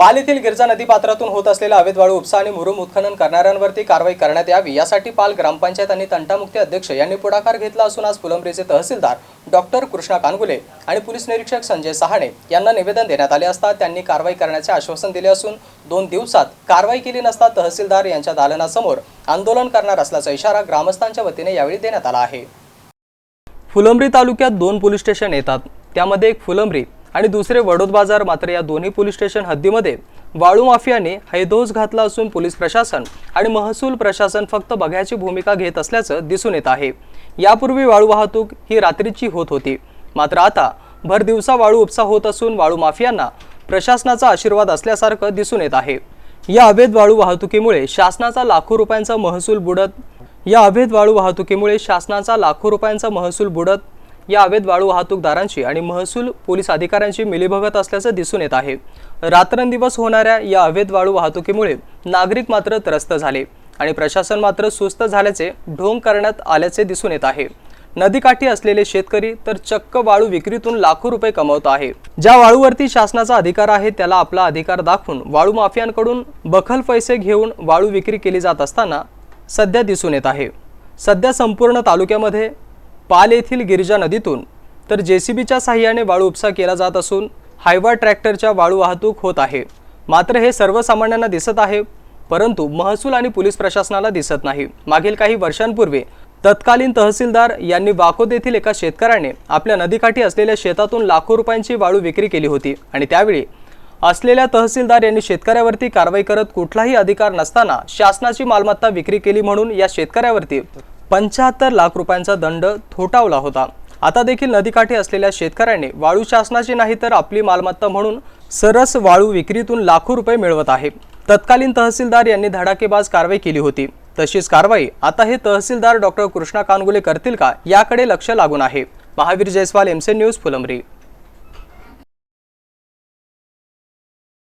पाल येथील गिरजा नदीपात्रातून होत असलेला अवैध वाळू उपसा आणि मुरुम उत्खनन करणाऱ्यांवरती कारवाई करण्यात यावी यासाठी पाल ग्रामपंचायत आणि तंटामुक्ती अध्यक्ष यांनी पुढाकार घेतला असून आज फुलंब्रीचे तहसीलदार डॉक्टर कृष्णा कानगुले आणि पोलीस निरीक्षक संजय सहाणे यांना निवेदन देण्यात आले असता त्यांनी कारवाई करण्याचे आश्वासन दिले असून दोन दिवसात कारवाई केली नसता तहसीलदार यांच्या दालनासमोर आंदोलन करणार असल्याचा इशारा ग्रामस्थांच्या वतीने यावेळी देण्यात आला आहे. फुलंब्री तालुक्यात दोन पोलीस स्टेशन येतात. त्यामध्ये एक फुलंब्री आणि दुसरे वडोद बाजार मात्र या दोन्ही पोलीस स्टेशन हद्दीमध्ये वाळू माफियाने हैदोस घातला असून पोलीस प्रशासन आणि महसूल प्रशासन फक्त बघ्याची भूमिका घेत असल्याचं दिसून येत आहे. यापूर्वी वाळू वाहतूक ही रात्रीची होत होती. मात्र आता भर दिवसा वाळू उपसा होत असून वाळू माफियांना प्रशासनाचा आशीर्वाद असल्यासारखं दिसून येत आहे. या अवैध वाळू वाहतुकीमुळे शासनाचा लाखो रुपयांचा महसूल बुडत या अवैध वाळू वाहतुकीमुळे शासनाचा लाखो रुपयांचा महसूल बुडत या अवैध वाळू वाहतूकदारांची आणि महसूल पोलीस अधिकाऱ्यांची मिलीभगत असल्याचं दिसून येत आहे. रात्रंदिवस होणाऱ्या या अवैध वाळू वाहतुकीमुळे नागरिक मात्र त्रस्त झाले आणि प्रशासन मात्र सुस्त झाल्याचे ढोंग करण्यात आल्याचे दिसून येत आहे. नदीकाठी असलेले शेतकरी तर चक्क वाळू विक्रीतून लाखो रुपये कमवत आहे. ज्या वाळूवरती शासनाचा अधिकार आहे त्याला आपला अधिकार दाखवून वाळू माफियांकडून बखल पैसे घेऊन वाळू विक्री केली जात असताना सध्या दिसून येत आहे. सध्या संपूर्ण तालुक्यामध्ये पाल येथील गिरिजा नदीतून. तर जेसीबीच्या साह्याने वाळू उपसा केला जात असून हायवा ट्रॅक्टरच्या वाळू वाहतूक होत आहे. मात्र हे सर्वसामान्यांना दिसत आहे परंतु महसूल आणि पोलीस प्रशासनाला दिसत नाही. मागील काही वर्षांपूर्वी तत्कालीन तहसीलदार यांनी वाकोद येथील एका शेतकऱ्याने आपल्या नदीकाठी असलेल्या शेतातून लाखो रुपयांची वाळू विक्री केली होती आणि त्यावेळी असलेल्या तहसीलदार यांनी शेतकऱ्यावरती कारवाई करत कुठलाही अधिकार नसताना शासनाची मालमत्ता विक्री केली म्हणून या शेतकऱ्यावरती पंच्याहत्तर लाख रुपयांचा दंड थोटावला होता. आता देखील नदीकाठी असलेल्या शेतकऱ्याने वाळू शासनाची नाही तर आपली मालमत्ता म्हणून सरस वाळू विक्रीतून लाखो रुपये मिळवत आहे. तत्कालीन तहसीलदार यांनी धडाकेबाज कारवाई केली होती. तशीच कारवाई आता हे तहसीलदार डॉक्टर कृष्णा कानगुले करतील का याकडे लक्ष लागून आहे. महावीर जयस्वाल एमसे न्यूज फुलंबरी.